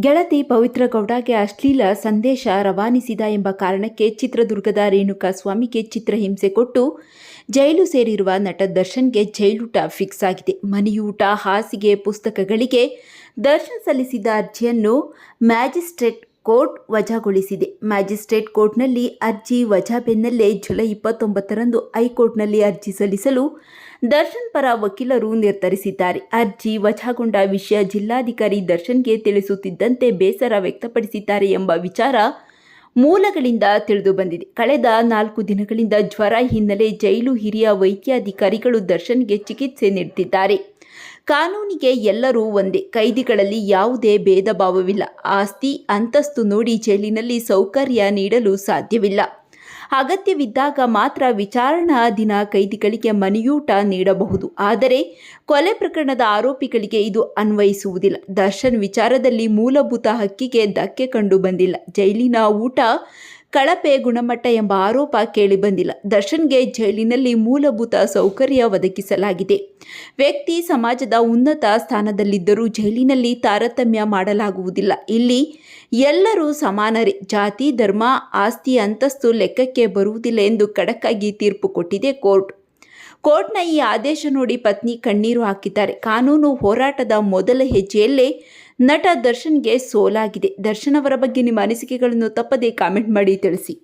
ಗೆಳತಿ ಪವಿತ್ರ ಗೌಡಗೆ ಅಶ್ಲೀಲ ಸಂದೇಶ ರವಾನಿಸಿದ ಎಂಬ ಕಾರಣಕ್ಕೆ ಚಿತ್ರದುರ್ಗದ ರೇಣುಕಾ ಸ್ವಾಮಿಗೆ ಚಿತ್ರಹಿಂಸೆ ಕೊಟ್ಟು ಜೈಲು ಸೇರಿರುವ ನಟ ದರ್ಶನ್ಗೆ ಜೈಲೂಟ ಫಿಕ್ಸ್ ಆಗಿದೆ. ಮನೆಯೂಟ ಹಾಸಿಗೆ ಪುಸ್ತಕಗಳಿಗೆ ದರ್ಶನ್ ಸಲ್ಲಿಸಿದ ಅರ್ಜಿಯನ್ನು ಮ್ಯಾಜಿಸ್ಟ್ರೇಟ್ ಕೋರ್ಟ್ ವಜಾಗೊಳಿಸಿದೆ. ಮ್ಯಾಜಿಸ್ಟ್ರೇಟ್ ಕೋರ್ಟ್ನಲ್ಲಿ ಅರ್ಜಿ ವಜಾ ಬೆನ್ನಲ್ಲೇ ಜುಲೈ ಇಪ್ಪತ್ತೊಂಬತ್ತರಂದು ಹೈಕೋರ್ಟ್ನಲ್ಲಿ ಅರ್ಜಿ ಸಲ್ಲಿಸಲು ದರ್ಶನ್ ಪರ ವಕೀಲರು ನಿರ್ಧರಿಸಿದ್ದಾರೆ. ಅರ್ಜಿ ವಜಾಗೊಂಡ ವಿಷಯ ಜಿಲ್ಲಾಧಿಕಾರಿ ದರ್ಶನ್ಗೆ ತಿಳಿಸುತ್ತಿದ್ದಂತೆ ಬೇಸರ ವ್ಯಕ್ತಪಡಿಸಿದ್ದಾರೆ ಎಂಬ ವಿಚಾರ ಮೂಲಗಳಿಂದ ತಿಳಿದು ಬಂದಿದೆ ಕಳೆದ ನಾಲ್ಕು ದಿನಗಳಿಂದ ಜ್ವರ ಹಿನ್ನೆಲೆ ಜೈಲು ಹಿರಿಯ ವೈದ್ಯಾಧಿಕಾರಿಗಳು ದರ್ಶನ್ಗೆ ಚಿಕಿತ್ಸೆ ನೀಡುತ್ತಿದ್ದಾರೆ. ಕಾನೂನಿಗೆ ಎಲ್ಲರೂ ಒಂದೇ. ಕೈದಿಗಳಲ್ಲಿ ಯಾವುದೇ ಭೇದ ಭಾವವಿಲ್ಲ ಆಸ್ತಿ, ಅಂತಸ್ತು ನೋಡಿ ಜೈಲಿನಲ್ಲಿ ಸೌಕರ್ಯ ನೀಡಲು ಸಾಧ್ಯವಿಲ್ಲ. ಅಗತ್ಯವಿದ್ದಾಗ ಮಾತ್ರ ವಿಚಾರಣಾ ದಿನ ಕೈದಿಗಳಿಗೆ ಮನೆಯೂಟ ನೀಡಬಹುದು. ಆದರೆ, ಕೊಲೆ ಪ್ರಕರಣದ ಆರೋಪಿಗಳಿಗೆ ಇದು ಅನ್ವಯಿಸುವುದಿಲ್ಲ. ದರ್ಶನ್ ವಿಚಾರದಲ್ಲಿ ಮೂಲಭೂತ ಹಕ್ಕಿಗೆ ಧಕ್ಕೆ ಕಂಡು ಬಂದಿಲ್ಲ ಜೈಲಿನ ಊಟ ಕಳಪೆ ಗುಣಮಟ್ಟ ಎಂಬ ಆರೋಪ ಕೇಳಿಬಂದಿಲ್ಲ ದರ್ಶನ್ಗೆ ಜೈಲಿನಲ್ಲಿ ಮೂಲಭೂತ ಸೌಕರ್ಯ ಒದಗಿಸಲಾಗಿದೆ. ವ್ಯಕ್ತಿ ಸಮಾಜದ ಉನ್ನತ ಸ್ಥಾನದಲ್ಲಿದ್ದರೂ ಜೈಲಿನಲ್ಲಿ ತಾರತಮ್ಯ ಮಾಡಲಾಗುವುದಿಲ್ಲ. ಇಲ್ಲಿ ಎಲ್ಲರೂ ಸಮಾನರೇ. ಜಾತಿ, ಧರ್ಮ, ಆಸ್ತಿ, ಅಂತಸ್ತು ಲೆಕ್ಕಕ್ಕೆ ಬರುವುದಿಲ್ಲ ಎಂದು ಖಡಕ್ಕಾಗಿ ತೀರ್ಪು ಕೊಟ್ಟಿದೆ ಕೋರ್ಟ್. ಕೋರ್ಟ್ನ ಈ ಆದೇಶ ನೋಡಿ ಪತ್ನಿ ಕಣ್ಣೀರು ಹಾಕಿದ್ದಾರೆ. ಕಾನೂನು ಹೋರಾಟದ ಮೊದಲ ಹೆಜ್ಜೆಯಲ್ಲೇ ನಟ ದರ್ಶನ್ಗೆ ಸೋಲಾಗಿದೆ. ದರ್ಶನ್ ಅವರ ಬಗ್ಗೆ ನಿಮ್ಮ ಅನಿಸಿಕೆಗಳನ್ನು ತಪ್ಪದೇ ಕಾಮೆಂಟ್ ಮಾಡಿ ತಿಳಿಸಿ.